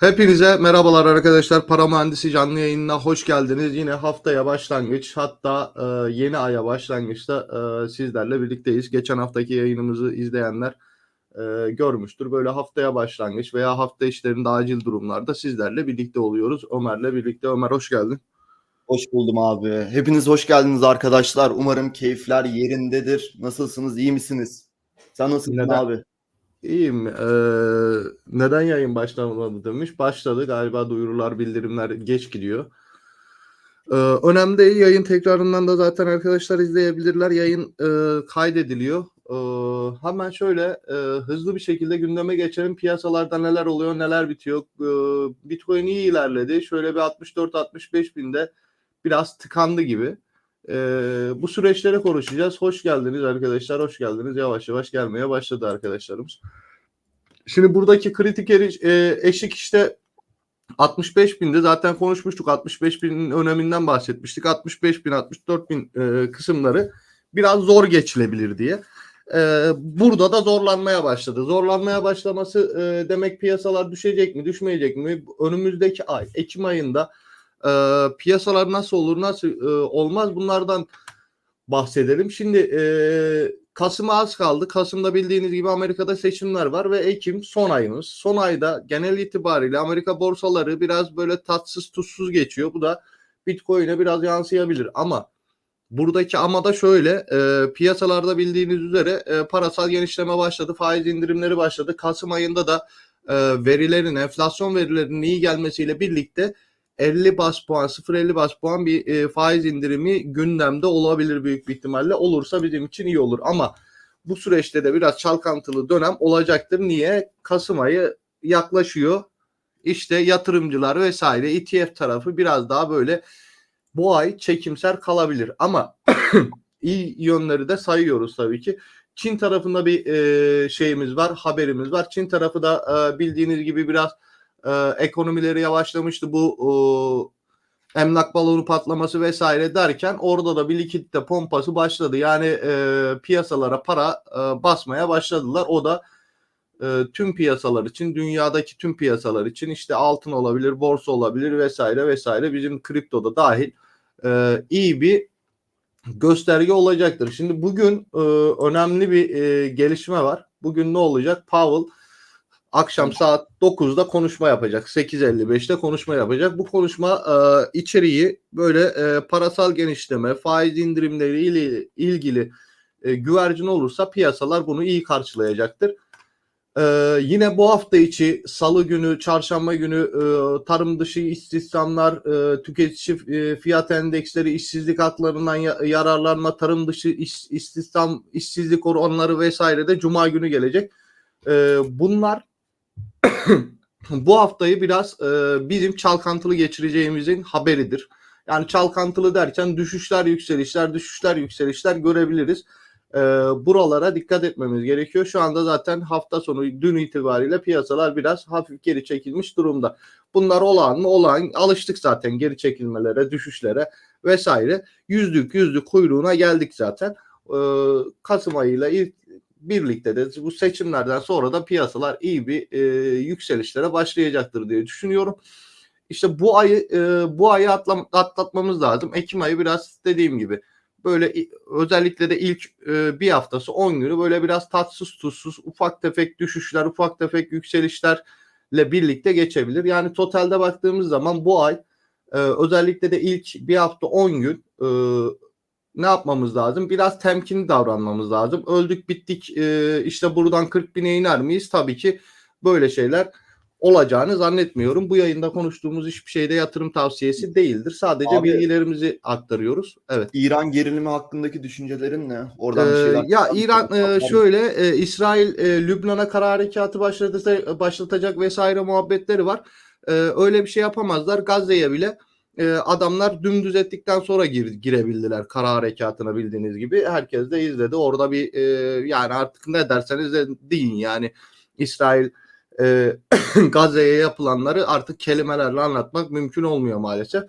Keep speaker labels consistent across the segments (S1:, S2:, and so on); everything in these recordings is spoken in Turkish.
S1: Hepinize merhabalar arkadaşlar. Para Mühendisi canlı yayınına hoş geldiniz. Yine haftaya başlangıç hatta e, yeni aya başlangıçta e, sizlerle birlikteyiz. Geçen haftaki yayınımızı izleyenler e, görmüştür. Böyle haftaya başlangıç veya hafta işlerinde acil durumlarda sizlerle birlikte oluyoruz. Ömer'le birlikte. Ömer hoş geldin.
S2: Hoş buldum abi. Hepiniz hoş geldiniz arkadaşlar. Umarım keyifler yerindedir. Nasılsınız? iyi misiniz? Sen nasılsın
S1: Neden?
S2: abi?
S1: İyiyim. E, neden yayın başlamadı demiş. Başladı. Galiba duyurular, bildirimler geç gidiyor. Ee, önemli değil. Yayın tekrarından da zaten arkadaşlar izleyebilirler. Yayın e, kaydediliyor. Ee, hemen şöyle e, hızlı bir şekilde gündeme geçelim. Piyasalarda neler oluyor, neler bitiyor. Ee, Bitcoin iyi ilerledi. Şöyle bir 64-65 binde biraz tıkandı gibi. Ee, bu süreçlere konuşacağız. Hoş geldiniz arkadaşlar. Hoş geldiniz. Yavaş yavaş gelmeye başladı arkadaşlarımız. Şimdi buradaki kritik eri- e, eşik işte 65 binde zaten konuşmuştuk. 65 binin öneminden bahsetmiştik. 65 bin, 64 bin e, kısımları biraz zor geçilebilir diye. E, burada da zorlanmaya başladı. Zorlanmaya başlaması e, demek piyasalar düşecek mi, düşmeyecek mi? Önümüzdeki ay, Ekim ayında e, piyasalar nasıl olur, nasıl e, olmaz bunlardan bahsedelim. Şimdi e, Kasım'a az kaldı. Kasım'da bildiğiniz gibi Amerika'da seçimler var ve Ekim son ayımız. Son ayda genel itibariyle Amerika borsaları biraz böyle tatsız tuzsuz geçiyor. Bu da Bitcoin'e biraz yansıyabilir ama buradaki ama da şöyle e, piyasalarda bildiğiniz üzere e, parasal genişleme başladı. Faiz indirimleri başladı. Kasım ayında da e, verilerin, enflasyon verilerinin iyi gelmesiyle birlikte 50 bas puan, 0.50 bas puan bir e, faiz indirimi gündemde olabilir büyük bir ihtimalle. Olursa bizim için iyi olur ama bu süreçte de biraz çalkantılı dönem olacaktır. Niye? Kasım ayı yaklaşıyor. İşte yatırımcılar vesaire ETF tarafı biraz daha böyle bu ay çekimser kalabilir ama iyi yönleri de sayıyoruz tabii ki. Çin tarafında bir e, şeyimiz var, haberimiz var. Çin tarafı da e, bildiğiniz gibi biraz e, ekonomileri yavaşlamıştı bu e, emlak balonu patlaması vesaire derken orada da bir likitte pompası başladı. Yani e, piyasalara para e, basmaya başladılar. O da e, tüm piyasalar için, dünyadaki tüm piyasalar için işte altın olabilir, borsa olabilir vesaire vesaire bizim kriptoda dahil e, iyi bir gösterge olacaktır. Şimdi bugün e, önemli bir e, gelişme var. Bugün ne olacak? Powell akşam saat 9'da konuşma yapacak. 8.55'te konuşma yapacak. Bu konuşma e, içeriği böyle e, parasal genişleme, faiz indirimleri ile ilgili e, güvercin olursa piyasalar bunu iyi karşılayacaktır. E, yine bu hafta içi salı günü, çarşamba günü e, tarım dışı istihdamlar, e, tüketici e, fiyat endeksleri, işsizlik haklarından ya- yararlanma, tarım dışı iş, istihdam, işsizlik oranları vesaire de cuma günü gelecek. E, bunlar bu haftayı biraz e, bizim çalkantılı geçireceğimizin haberidir. Yani çalkantılı derken düşüşler, yükselişler, düşüşler, yükselişler görebiliriz. E, buralara dikkat etmemiz gerekiyor. Şu anda zaten hafta sonu dün itibariyle piyasalar biraz hafif geri çekilmiş durumda. Bunlar olağan mı? Olağan. Alıştık zaten geri çekilmelere, düşüşlere vesaire. Yüzlük yüzlük kuyruğuna geldik zaten. E, Kasım ayıyla birlikte de bu seçimlerden sonra da piyasalar iyi bir e, yükselişlere başlayacaktır diye düşünüyorum. İşte bu ayı e, bu ayı atlam, atlatmamız lazım. Ekim ayı biraz dediğim gibi böyle özellikle de ilk e, bir haftası 10 günü böyle biraz tatsız tuzsuz ufak tefek düşüşler ufak tefek yükselişlerle birlikte geçebilir. Yani totalde baktığımız zaman bu ay e, özellikle de ilk bir hafta 10 gün e, ne yapmamız lazım? Biraz temkinli davranmamız lazım. Öldük bittik e, işte buradan 40 bine iner miyiz? Tabii ki böyle şeyler olacağını zannetmiyorum. Bu yayında konuştuğumuz hiçbir şeyde yatırım tavsiyesi değildir. Sadece
S2: Abi-
S1: bilgilerimizi aktarıyoruz. Evet.
S2: İran gerilimi hakkındaki düşüncelerin ne? Oradan bir
S1: Ee,
S2: şeyler.
S1: ya İran e, şöyle e, İsrail e, Lübnan'a kara harekatı başlatacak, başlatacak vesaire muhabbetleri var. E, öyle bir şey yapamazlar. Gazze'ye bile e, adamlar dümdüz ettikten sonra gir, girebildiler kara harekatına bildiğiniz gibi. Herkes de izledi. Orada bir e, yani artık ne derseniz de deyin yani İsrail e, Gazze'ye yapılanları artık kelimelerle anlatmak mümkün olmuyor maalesef.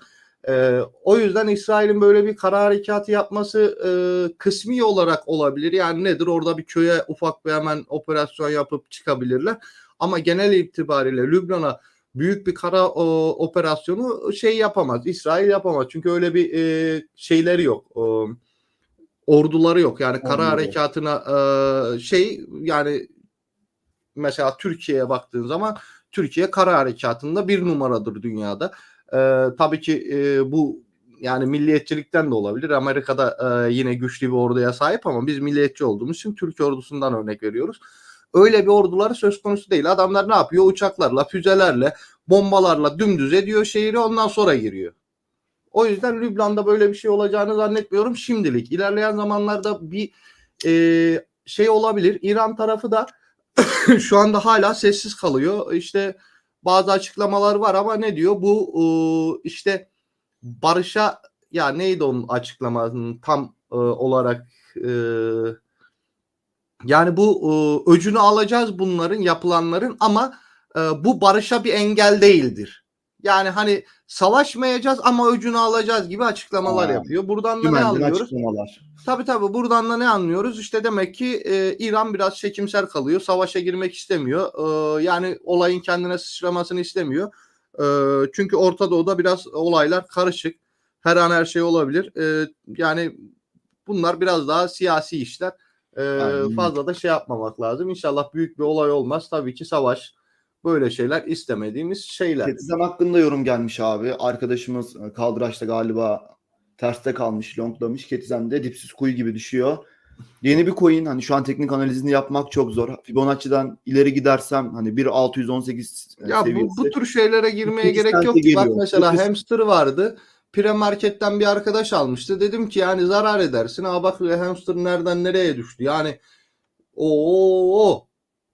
S1: Ee, o yüzden İsrail'in böyle bir kara harekatı yapması e, kısmi olarak olabilir. Yani nedir? Orada bir köye ufak bir hemen operasyon yapıp çıkabilirler. Ama genel itibariyle Lübnan'a büyük bir kara o, operasyonu şey yapamaz. İsrail yapamaz. Çünkü öyle bir e, şeyleri yok. O, orduları yok. Yani kara
S2: Anladım.
S1: harekatına e, şey yani mesela Türkiye'ye baktığın zaman Türkiye kara harekatında bir numaradır dünyada. E, tabii ki e, bu yani milliyetçilikten de olabilir. Amerika'da e, yine güçlü bir orduya sahip ama biz milliyetçi olduğumuz için Türk ordusundan örnek veriyoruz. Öyle bir orduları söz konusu değil. Adamlar ne yapıyor? Uçaklarla, füzelerle, bombalarla dümdüz ediyor şehri ondan sonra giriyor. O yüzden Lübnan'da böyle bir şey olacağını zannetmiyorum şimdilik. İlerleyen zamanlarda bir e, şey olabilir. İran tarafı da şu anda hala sessiz kalıyor. İşte bazı açıklamalar var ama ne diyor? Bu e, işte barışa ya neydi onun açıklamasının tam e, olarak e, yani bu e, öcünü alacağız bunların yapılanların ama e, bu barışa bir engel değildir. Yani hani savaşmayacağız ama öcünü alacağız gibi açıklamalar
S2: Ha.
S1: yapıyor. Buradan da ne anlıyoruz?
S2: açıklamalar.
S1: Tabii tabii buradan da ne anlıyoruz? İşte demek ki e, İran biraz çekimser kalıyor. Savaşa girmek istemiyor. E, yani olayın kendine sıçramasını istemiyor. E, çünkü Orta Doğu'da biraz olaylar karışık. Her an her şey olabilir. E, yani bunlar biraz daha siyasi işler. E,
S2: Aynen.
S1: fazla da şey yapmamak lazım. İnşallah büyük bir olay olmaz. Tabii ki savaş böyle şeyler istemediğimiz şeyler.
S2: Ketizem hakkında yorum gelmiş abi. Arkadaşımız e, kaldıraçta galiba terste kalmış, longlamış. Ketizem de dipsiz kuyu gibi düşüyor. Yeni bir coin hani şu an teknik analizini yapmak çok zor. Fibonacci'den ileri gidersem hani 1.618 e,
S1: Ya bu,
S2: seviyesi.
S1: bu tür şeylere girmeye gerek yok. ki. Bak
S2: geliyor.
S1: mesela hamster vardı. Premarket'ten bir arkadaş almıştı. Dedim ki yani zarar edersin. Aa bak hamster nereden nereye düştü. Yani o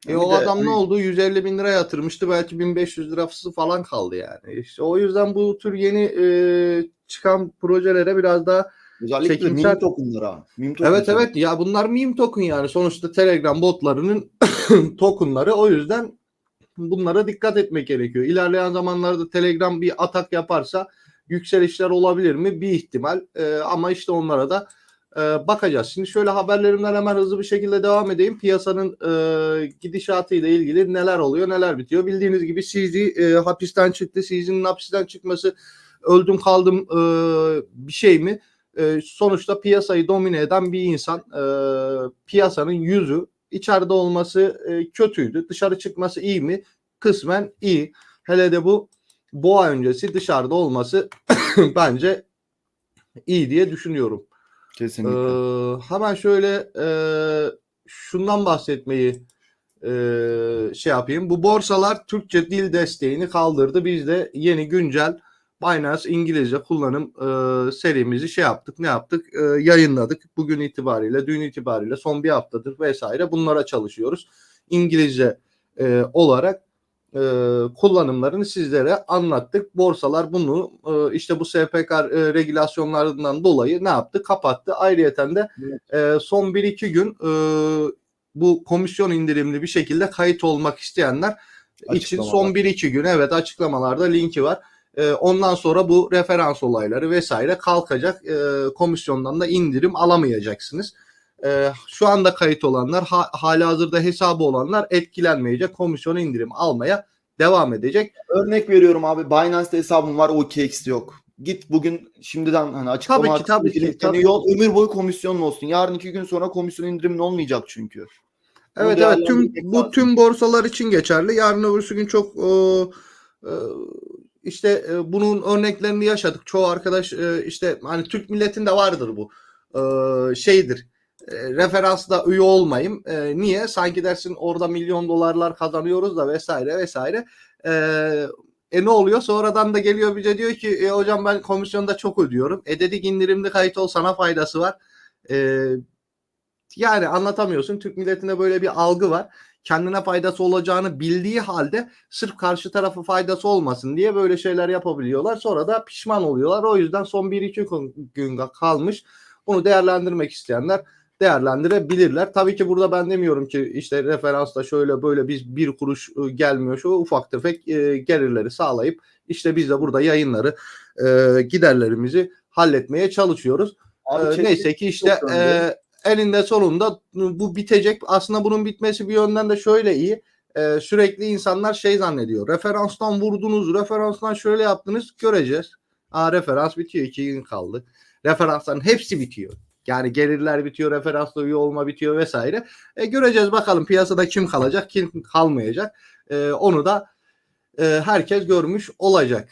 S1: e
S2: Bir
S1: o
S2: de
S1: adam ne oldu? 150 bin lira yatırmıştı. Belki 1500 lirası falan kaldı yani. İşte o yüzden bu tür yeni e, çıkan projelere biraz daha
S2: Özellikle
S1: çekimsel-
S2: meme tokenlara. Meme token
S1: Evet evet ya bunlar meme token yani sonuçta Telegram botlarının tokenları o yüzden bunlara dikkat etmek gerekiyor. İlerleyen zamanlarda Telegram bir atak yaparsa yükselişler olabilir mi? Bir ihtimal Ee, ama işte onlara da e, bakacağız. Şimdi şöyle haberlerimden hemen hızlı bir şekilde devam edeyim. Piyasanın e, gidişatı ile ilgili neler oluyor neler bitiyor. Bildiğiniz gibi CZ e, hapisten çıktı. CZ'nin hapisten çıkması öldüm kaldım e, bir şey mi? E, sonuçta piyasayı domine eden bir insan e, piyasanın yüzü içeride olması e, kötüydü. Dışarı çıkması iyi mi? Kısmen iyi. Hele de bu boğa öncesi dışarıda olması bence iyi diye düşünüyorum.
S2: Kesinlikle.
S1: Ee, hemen şöyle e, şundan bahsetmeyi e, şey yapayım. Bu borsalar Türkçe dil desteğini kaldırdı. Biz de yeni güncel Binance İngilizce kullanım e, serimizi şey yaptık. Ne yaptık? E, yayınladık. Bugün itibariyle, dün itibariyle son bir haftadır vesaire bunlara çalışıyoruz. İngilizce e, olarak e, kullanımlarını sizlere anlattık. Borsalar bunu e, işte bu SPK e, regülasyonlarından dolayı ne yaptı? Kapattı. Ayrıyeten de e, son 1-2 gün e, bu komisyon indirimli bir şekilde kayıt olmak isteyenler için son 1-2 gün evet açıklamalarda linki var. E, ondan sonra bu referans olayları vesaire kalkacak. E, komisyondan da indirim alamayacaksınız. E, şu anda kayıt olanlar ha, hala hazırda hesabı olanlar etkilenmeyecek. Komisyon indirim almaya devam edecek.
S2: Örnek veriyorum abi Binance'te hesabım var OKX yok. Git bugün şimdiden hani açıklama
S1: Tabii ki, tabii ki,
S2: girip
S1: tabii
S2: yol ömür boyu komisyonun olsun. Yarın iki gün sonra komisyon indirimin olmayacak çünkü. Bunu
S1: Evet evet tüm bu
S2: lazım.
S1: tüm borsalar için geçerli. Yarın öbürsü gün çok e, e, işte e, bunun örneklerini yaşadık. Çoğu arkadaş e, işte hani Türk milletinde vardır bu. E, şeydir. E, referansla üye olmayayım. E, niye? Sanki dersin orada milyon dolarlar kazanıyoruz da vesaire vesaire. E, e ne oluyor? Sonradan da geliyor bize diyor ki e, hocam ben komisyonda çok ödüyorum. E dedik indirimli kayıt ol sana faydası var. E, yani anlatamıyorsun. Türk milletinde böyle bir algı var. Kendine faydası olacağını bildiği halde sırf karşı tarafı faydası olmasın diye böyle şeyler yapabiliyorlar. Sonra da pişman oluyorlar. O yüzden son 1-2 gün kalmış. Bunu değerlendirmek isteyenler değerlendirebilirler. Tabii ki burada ben demiyorum ki işte referansla şöyle böyle biz bir kuruş e, gelmiyor şu ufak tefek e, gelirleri sağlayıp işte biz de burada yayınları e, giderlerimizi halletmeye çalışıyoruz.
S2: Abi
S1: neyse ki işte e,
S2: önemli.
S1: eninde sonunda bu bitecek. Aslında bunun bitmesi bir yönden de şöyle iyi. e, sürekli insanlar şey zannediyor. Referanstan vurdunuz, referanstan şöyle yaptınız göreceğiz. Aa referans bitiyor. iki gün kaldı. Referansların hepsi bitiyor. Yani gelirler bitiyor, referansla üye olma bitiyor vesaire. E, göreceğiz bakalım piyasada kim kalacak, kim kalmayacak. E, onu da e, herkes görmüş olacak.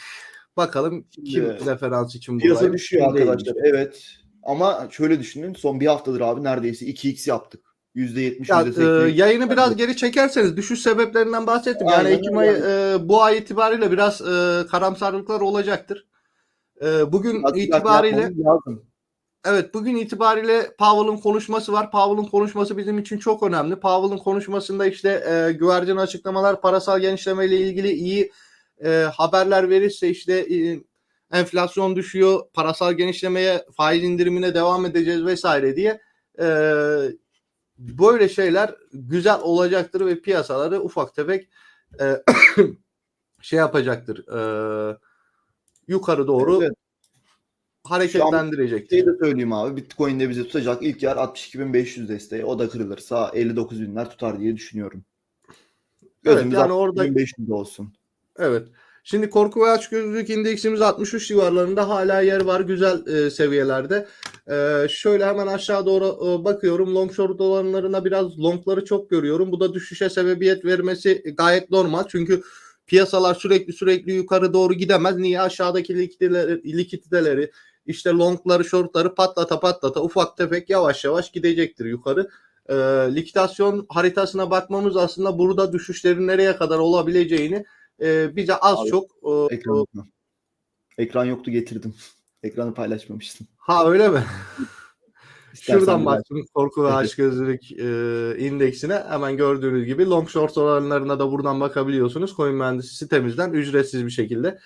S1: Bakalım kim
S2: Şimdi
S1: referans için
S2: Piyasa
S1: buradaymış,
S2: düşüyor
S1: kim
S2: arkadaşlar. Evet. Ama şöyle düşünün. Son bir haftadır abi neredeyse 2x yaptık. %70,
S1: Ya,
S2: %80.
S1: e, yayını biraz geri çekerseniz düşüş sebeplerinden bahsettim. Yani
S2: Aynen
S1: Ekim
S2: öyle.
S1: ayı e, bu ay itibariyle biraz e, karamsarlıklar olacaktır. E, bugün
S2: Biraz
S1: itibariyle
S2: lazım.
S1: Evet bugün itibariyle Powell'ın konuşması var. Powell'ın konuşması bizim için çok önemli. Powell'ın konuşmasında işte e, güvercin açıklamalar, parasal genişleme ile ilgili iyi e, haberler verirse işte e, enflasyon düşüyor, parasal genişlemeye, faiz indirimine devam edeceğiz vesaire diye e, böyle şeyler güzel olacaktır ve piyasaları ufak tefek e, şey yapacaktır. E, yukarı doğru
S2: Evet.
S1: Hareketlendirecektir.
S2: Şey de söyleyeyim abi. Bitcoin'de bizi tutacak ilk yer 62.500 desteği. O da kırılırsa 59.000'ler tutar diye düşünüyorum.
S1: Evet,
S2: Gözümüz
S1: yani orada
S2: 62.500 olsun.
S1: Evet. Şimdi korku ve açgözlülük indeksimiz 63 civarlarında hala yer var güzel e, seviyelerde. E, şöyle hemen aşağı doğru e, bakıyorum. Long short dolarlarına biraz longları çok görüyorum. Bu da düşüşe sebebiyet vermesi gayet normal. Çünkü piyasalar sürekli sürekli yukarı doğru gidemez. Niye? Aşağıdaki likiditeleri, likiditeleri işte longları, shortları patlata patlata ufak tefek yavaş yavaş gidecektir yukarı. E, likidasyon haritasına bakmamız aslında burada düşüşlerin nereye kadar olabileceğini e, bize az
S2: Abi,
S1: çok e,
S2: Ekran, yoktu. Ekran yoktu getirdim. Ekranı paylaşmamıştım.
S1: ha öyle mi?
S2: İstersen
S1: Şuradan baktım korku ve
S2: Peki.
S1: açgözlülük e, indeksine hemen gördüğünüz gibi long short oranlarına da buradan bakabiliyorsunuz. Coin mühendisi sitemizden ücretsiz bir şekilde.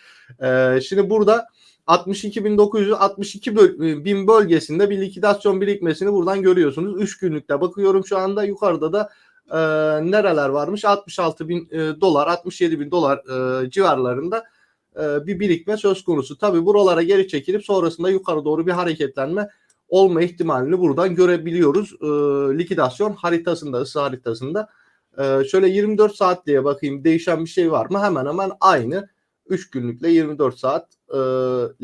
S1: E, şimdi burada 62.962 böl- bin bölgesinde bir likidasyon birikmesini buradan görüyorsunuz. 3 günlükte bakıyorum şu anda yukarıda da e, nereler varmış? 66 bin e, dolar, 67 bin dolar e, civarlarında e, bir birikme söz konusu. Tabi buralara geri çekilip sonrasında yukarı doğru bir hareketlenme olma ihtimalini buradan görebiliyoruz. E, likidasyon haritasında, ısı haritasında. E, şöyle 24 saat diye bakayım değişen bir şey var mı? Hemen hemen aynı. 3 günlükle 24 saat e,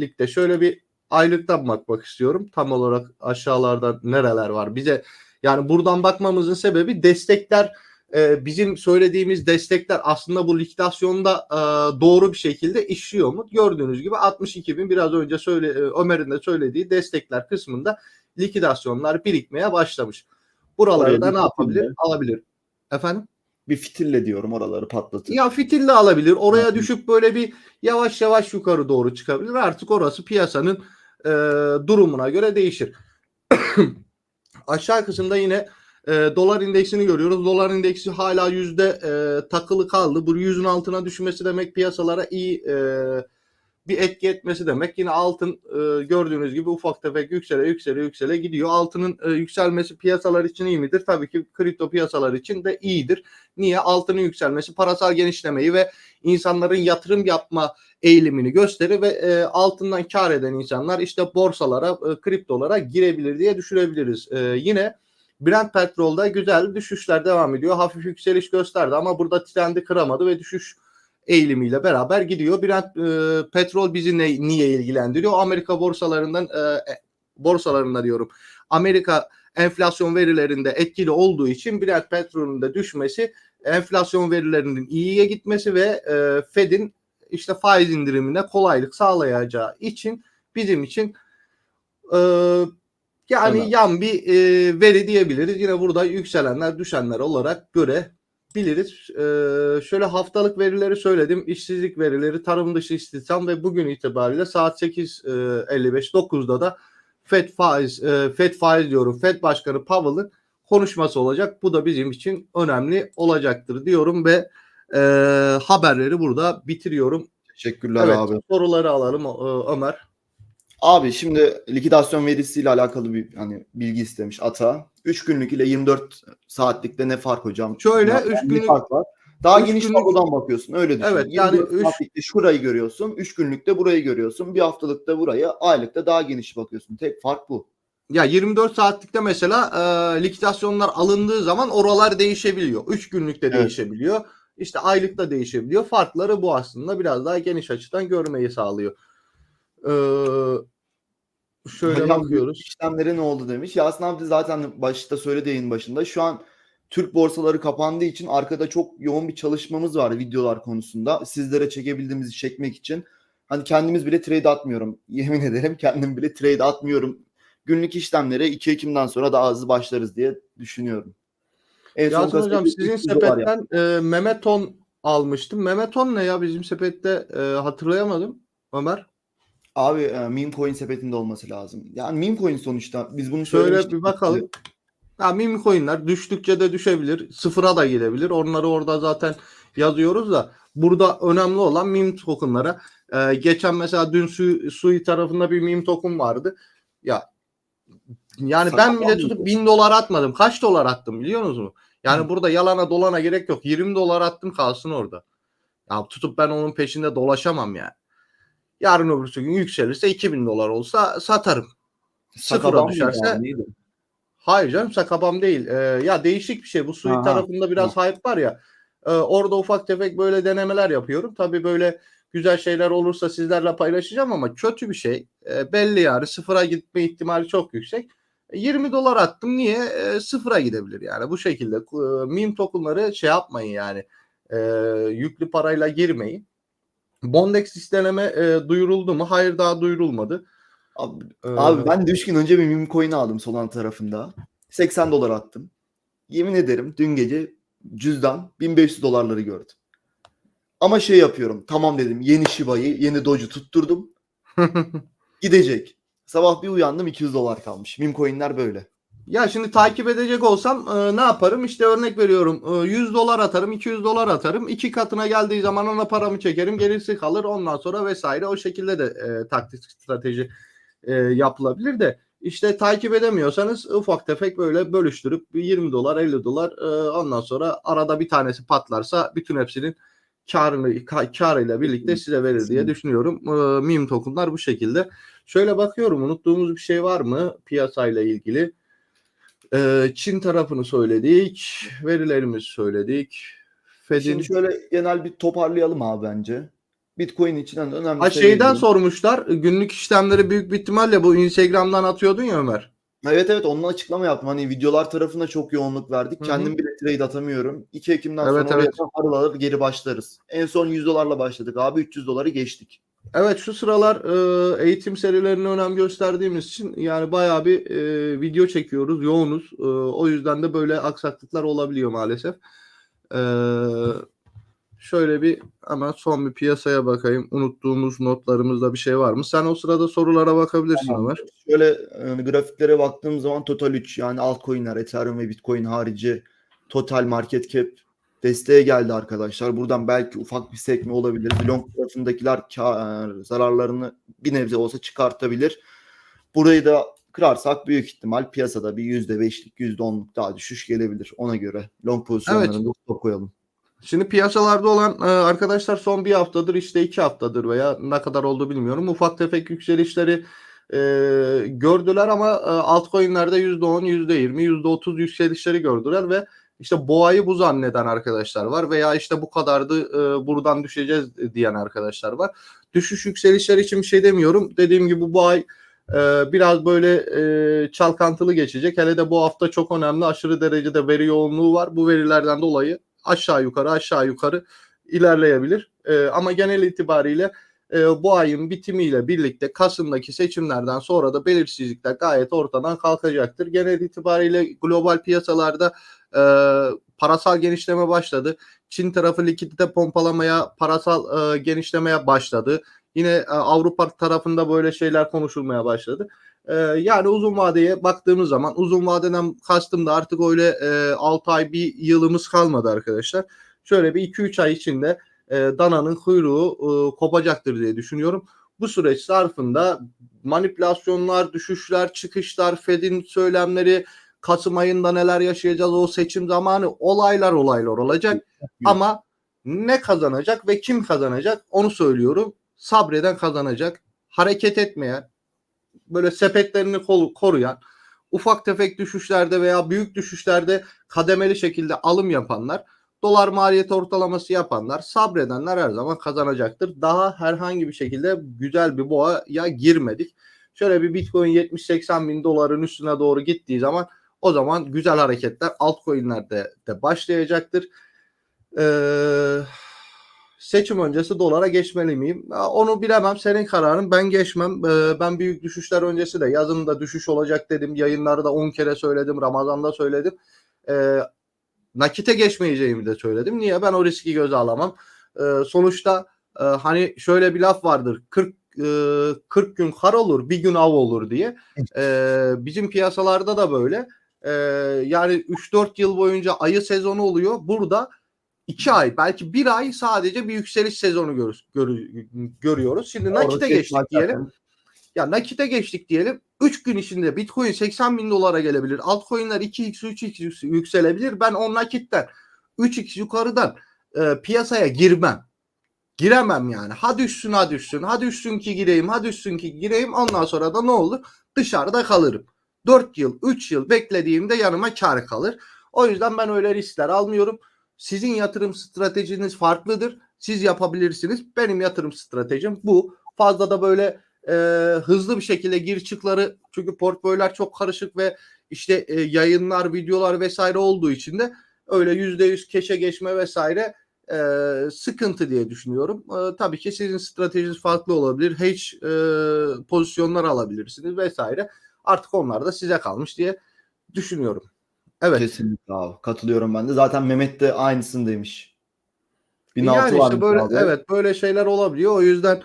S1: ligde. Şöyle bir aylıktan bakmak istiyorum. Tam olarak aşağılarda nereler var? Bize yani buradan bakmamızın sebebi destekler e, bizim söylediğimiz destekler aslında bu likidasyonda e, doğru bir şekilde işliyor mu? Gördüğünüz gibi 62 bin biraz önce söyle, e, Ömer'in de söylediği destekler kısmında likidasyonlar birikmeye başlamış. Buraları
S2: Oraya
S1: da
S2: bir
S1: ne yapabilir? Alabilir. Efendim?
S2: Bir fitille diyorum oraları patlatır.
S1: Ya fitille alabilir. Oraya
S2: Hı
S1: düşüp böyle bir yavaş yavaş yukarı doğru çıkabilir. Artık orası piyasanın e, durumuna göre değişir. Aşağı kısımda yine e, dolar indeksini görüyoruz. Dolar indeksi hala yüzde e, takılı kaldı. Bu yüzün altına düşmesi demek piyasalara iyi e, bir etki etmesi demek. Yine altın e, gördüğünüz gibi ufak tefek yüksele yüksele yüksele gidiyor. Altının e, yükselmesi piyasalar için iyi midir? Tabii ki kripto piyasalar için de iyidir. Niye? Altının yükselmesi parasal genişlemeyi ve insanların yatırım yapma eğilimini gösterir ve e, altından kar eden insanlar işte borsalara, e, kriptolara girebilir diye düşürebiliriz. E, yine Brent petrolda güzel düşüşler devam ediyor. Hafif yükseliş gösterdi ama burada trendi kıramadı ve düşüş eğilimiyle beraber gidiyor. Brent e, petrol bizi ne, niye ilgilendiriyor? Amerika borsalarından e, e, borsalarında diyorum. Amerika enflasyon verilerinde etkili olduğu için Brent petrolün de düşmesi enflasyon verilerinin iyiye gitmesi ve e, Fed'in işte faiz indirimine kolaylık sağlayacağı için bizim için e, yani
S2: Tamam.
S1: yan bir e, veri diyebiliriz. Yine burada yükselenler düşenler olarak görebiliriz. E, şöyle haftalık verileri söyledim. İşsizlik verileri, tarım dışı istihdam ve bugün itibariyle saat 8.55 9'da da Fed faiz e, Fed faiz diyorum. Fed Başkanı Powell'ın konuşması olacak. Bu da bizim için önemli olacaktır diyorum ve e, haberleri burada bitiriyorum.
S2: Teşekkürler
S1: evet,
S2: abi.
S1: soruları alalım e, Ömer.
S2: Abi şimdi likidasyon verisiyle alakalı bir hani bilgi istemiş Ata. 3 günlük ile 24 saatlikte ne fark hocam?
S1: Şöyle,
S2: Yani
S1: üç
S2: ne
S1: günlük-
S2: fark var? Daha
S1: üç
S2: geniş
S1: günlük-
S2: tablodan bakıyorsun öyle düşün.
S1: Evet, yani
S2: 24
S1: üç-
S2: saatlikte şurayı görüyorsun. 3 günlükte burayı görüyorsun. Bir haftalıkta burayı, aylıkta daha geniş bakıyorsun. Tek fark bu.
S1: Ya 24 saatlikte mesela e, likidasyonlar alındığı zaman oralar değişebiliyor. 3 günlükte
S2: Evet.
S1: değişebiliyor. İşte aylıkta değişebiliyor. Farkları bu aslında biraz daha geniş açıdan görmeyi sağlıyor. Ee, şöyle
S2: Hocam,
S1: bakıyoruz.
S2: işlemlere ne oldu demiş. Yasin abi zaten başta söyledi yayın başında. Şu an Türk borsaları kapandığı için arkada çok yoğun bir çalışmamız var videolar konusunda. Sizlere çekebildiğimizi çekmek için. Hani kendimiz bile trade atmıyorum. Yemin ederim kendim bile trade atmıyorum. Günlük işlemlere 2 Ekim'den sonra daha hızlı başlarız diye düşünüyorum. En
S1: Yasin hocam sizin
S2: 300 dolar yaptım.
S1: sepetten e, Memeton almıştım. Memeton ne ya bizim sepette e, hatırlayamadım Ömer.
S2: Abi e, meme coin sepetinde olması lazım. Yani meme coin sonuçta. Biz bunu
S1: Şöyle bir bakalım. Ya meme coinler düştükçe de düşebilir. Sıfıra da gidebilir. Onları orada zaten yazıyoruz da burada önemli olan meme tokenlara. Ee, geçen mesela dün Sui, Sui tarafında bir meme token vardı. Ya yani ben
S2: Sakat
S1: bile tutup bin dolar atmadım. Kaç dolar attım biliyor musunuz? Yani burada yalana dolana gerek yok. 20 dolar attım kalsın orada. Ya tutup ben onun peşinde dolaşamam yani. Yarın öbürsü gün yükselirse 2000 dolar olsa satarım. Sıfıra düşerse? Hayır canım sakabam değil. Ee, ya değişik bir şey. Bu
S2: Aha,
S1: tarafında biraz hype var ya. Ee, orada ufak tefek böyle denemeler yapıyorum. Tabii böyle güzel şeyler olursa sizlerle paylaşacağım ama kötü bir şey. Ee, belli yani sıfıra gitme ihtimali çok yüksek. E, 20 dolar attım niye? E, sıfıra gidebilir yani bu şekilde. E, meme tokenları şey yapmayın yani. E, yüklü parayla girmeyin. Bondex listeleme e, duyuruldu mu? Hayır daha duyurulmadı.
S2: Abi,
S1: Ee,
S2: abi ben de 3 gün önce bir meme coin aldım Solana tarafında. 80 dolar attım. Yemin ederim dün gece cüzdan 1500 dolarları gördüm. Ama şey yapıyorum. Tamam dedim. Yeni Shiba'yı, yeni Doge'u tutturdum. Gidecek. Sabah bir uyandım 200 dolar kalmış. Meme coin'ler böyle.
S1: Ya şimdi takip edecek olsam e, ne yaparım? İşte örnek veriyorum. E, 100 dolar atarım, 200 dolar atarım. İki katına geldiği zaman ana paramı çekerim, gerisi kalır. Ondan sonra vesaire o şekilde de e, taktik strateji e, yapılabilir de işte takip edemiyorsanız ufak tefek böyle bölüştürüp bir 20 dolar, 50 dolar e, ondan sonra arada bir tanesi patlarsa bütün hepsinin karını ka- karıyla birlikte size verir diye düşünüyorum. E, meme tokenlar bu şekilde. Şöyle bakıyorum unuttuğumuz bir şey var mı piyasayla ilgili? Ee, Çin tarafını söyledik. Verilerimizi söyledik. Fed'in
S2: Şimdi şöyle genel bir toparlayalım abi bence. Bitcoin için en önemli
S1: ha,
S2: şey
S1: şeyden sormuşlar. Günlük işlemleri büyük bir ihtimalle bu Instagram'dan atıyordun ya Ömer.
S2: Evet evet onunla açıklama yaptım. Hani videolar tarafına çok yoğunluk verdik.
S1: Hı hı.
S2: Kendim bile trade atamıyorum. 2 Ekim'den
S1: Evet,
S2: sonra
S1: evet.
S2: harıl harıl geri başlarız. En son 100 dolarla başladık abi 300 doları geçtik.
S1: Evet şu sıralar e, eğitim serilerine önem gösterdiğimiz için yani bayağı bir e, video çekiyoruz. Yoğunuz. E, o yüzden de böyle aksaklıklar olabiliyor maalesef. E, şöyle bir hemen son bir piyasaya bakayım. Unuttuğumuz notlarımızda bir şey var mı? Sen o sırada sorulara bakabilirsin
S2: Tamam.
S1: Ömer.
S2: Şöyle e, grafiklere baktığım zaman total 3 yani altcoin'ler Ethereum ve Bitcoin harici total market cap desteğe geldi arkadaşlar. Buradan belki ufak bir sekme olabilir. Long tarafındakiler kar, zararlarını bir nebze olsa çıkartabilir. Burayı da kırarsak büyük ihtimal piyasada bir %5'lik %10'luk daha düşüş gelebilir. Ona göre long pozisyonlarında stop koyalım.
S1: Şimdi piyasalarda olan e, arkadaşlar son bir haftadır işte iki haftadır veya ne kadar oldu bilmiyorum. Ufak tefek yükselişleri e, gördüler ama e, altcoin'lerde %10, %20, %30 yükselişleri gördüler ve işte boğayı bu zanneden arkadaşlar var veya işte bu kadardı e, buradan düşeceğiz diyen arkadaşlar var. Düşüş yükselişler için bir şey demiyorum. Dediğim gibi bu ay e, biraz böyle e, çalkantılı geçecek. Hele de bu hafta çok önemli aşırı derecede veri yoğunluğu var. Bu verilerden dolayı aşağı yukarı aşağı yukarı ilerleyebilir. Ee, ama genel itibariyle e, bu ayın bitimiyle birlikte Kasım'daki seçimlerden sonra da belirsizlikler gayet ortadan kalkacaktır. Genel itibariyle global piyasalarda e, parasal genişleme başladı. Çin tarafı likidite pompalamaya, parasal e, genişlemeye başladı. Yine e, Avrupa tarafında böyle şeyler konuşulmaya başladı. E, yani uzun vadeye baktığımız zaman uzun vadeden kastım da artık öyle e, 6 ay bir yılımız kalmadı arkadaşlar. Şöyle bir 2-3 ay içinde e, dananın kuyruğu e, kopacaktır diye düşünüyorum. Bu süreç zarfında manipülasyonlar, düşüşler, çıkışlar, Fed'in söylemleri, Kasım ayında neler yaşayacağız o seçim zamanı olaylar olaylar olacak. Ama ne kazanacak ve kim kazanacak onu söylüyorum. Sabreden kazanacak. Hareket etmeyen, böyle sepetlerini koruyan, ufak tefek düşüşlerde veya büyük düşüşlerde kademeli şekilde alım yapanlar dolar maliyeti ortalaması yapanlar, sabredenler her zaman kazanacaktır. Daha herhangi bir şekilde güzel bir boğaya girmedik. Şöyle bir Bitcoin 70-80 bin doların üstüne doğru gittiği zaman o zaman güzel hareketler altcoin'lerde de başlayacaktır. Ee, seçim öncesi dolara geçmeli miyim? Onu bilemem. Senin kararın. Ben geçmem. Ee, ben büyük düşüşler öncesi de yazında düşüş olacak dedim. Yayınlarda 10 kere söyledim. Ramazan'da söyledim. Ee, nakite geçmeyeceğimi de söyledim. Niye? Ben o riski göze alamam. Ee, sonuçta e, hani şöyle bir laf vardır. 40 e, 40 gün kar olur, bir gün av olur diye. Ee, bizim piyasalarda da böyle. Ee, yani 3-4 yıl boyunca ayı sezonu oluyor. Burada 2 ay belki bir ay sadece bir yükseliş sezonu gör, gör- görüyoruz. Şimdi nakite
S2: Orası
S1: geçtik diyelim. Ya nakite geçtik diyelim. 3 gün içinde Bitcoin 80 bin dolara gelebilir. Altcoin'ler 2x 3x yükselebilir. Ben o nakitten 3x yukarıdan e, piyasaya girmem. Giremem yani. Ha düşsün ha düşsün. Ha düşsün ki gireyim. Ha düşsün ki gireyim. Ondan sonra da ne olur? Dışarıda kalırım. 4 yıl 3 yıl beklediğimde yanıma kar kalır. O yüzden ben öyle riskler almıyorum. Sizin yatırım stratejiniz farklıdır. Siz yapabilirsiniz. Benim yatırım stratejim bu. Fazla da böyle e, hızlı bir şekilde gir çıkları çünkü portföyler çok karışık ve işte e, yayınlar, videolar vesaire olduğu için de öyle yüzde yüz keşe geçme vesaire e, sıkıntı diye düşünüyorum. E, tabii ki sizin stratejiniz farklı olabilir. Hedge e, pozisyonlar alabilirsiniz vesaire. Artık onlar da size kalmış diye düşünüyorum. Evet.
S2: Kesinlikle abi. Katılıyorum ben de. Zaten Mehmet de aynısını demiş. 1006
S1: Yani işte böyle
S2: abi.
S1: evet böyle şeyler olabiliyor. O yüzden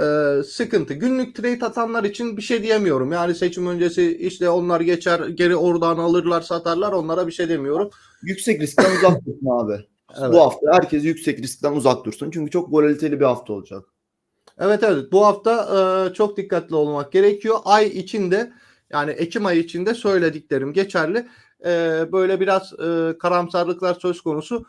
S1: e, sıkıntı. Günlük trade atanlar için bir şey diyemiyorum. Yani seçim öncesi işte onlar geçer geri oradan alırlar satarlar onlara bir şey demiyorum.
S2: Yüksek riskten uzak dursun abi.
S1: Evet.
S2: Bu hafta herkes yüksek riskten uzak dursun. Çünkü çok volatiliteli bir hafta olacak.
S1: Evet evet bu hafta e, çok dikkatli olmak gerekiyor. Ay içinde yani Ekim ayı içinde söylediklerim geçerli. E, böyle biraz e, karamsarlıklar söz konusu.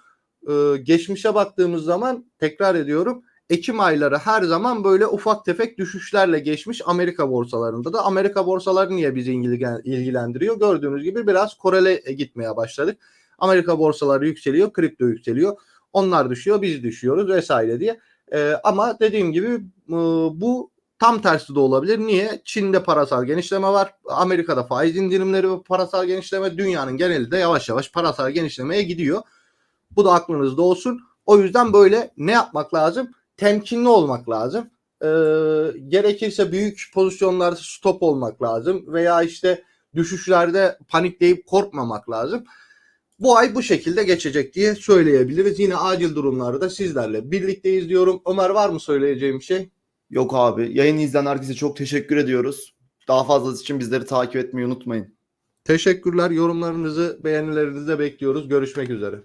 S1: E, geçmişe baktığımız zaman tekrar ediyorum. Ekim ayları her zaman böyle ufak tefek düşüşlerle geçmiş Amerika borsalarında da. Amerika borsaları niye bizi ilgilen- ilgilendiriyor? Gördüğünüz gibi biraz korele gitmeye başladık. Amerika borsaları yükseliyor, kripto yükseliyor. Onlar düşüyor, biz düşüyoruz vesaire diye. Ee, ama dediğim gibi e, bu tam tersi de olabilir. Niye? Çin'de parasal genişleme var. Amerika'da faiz indirimleri ve parasal genişleme dünyanın genelinde yavaş yavaş parasal genişlemeye gidiyor. Bu da aklınızda olsun. O yüzden böyle ne yapmak lazım? Temkinli olmak lazım. Ee, gerekirse büyük pozisyonlarda stop olmak lazım veya işte düşüşlerde panikleyip korkmamak lazım. Bu ay bu şekilde geçecek diye söyleyebiliriz. Yine acil durumlarda sizlerle birlikteyiz diyorum. Ömer var mı söyleyeceğim bir şey?
S2: Yok abi. Yayını izleyen herkese çok teşekkür ediyoruz. Daha fazlası için bizleri takip etmeyi unutmayın.
S1: Teşekkürler. Yorumlarınızı, beğenilerinizi de bekliyoruz. Görüşmek üzere.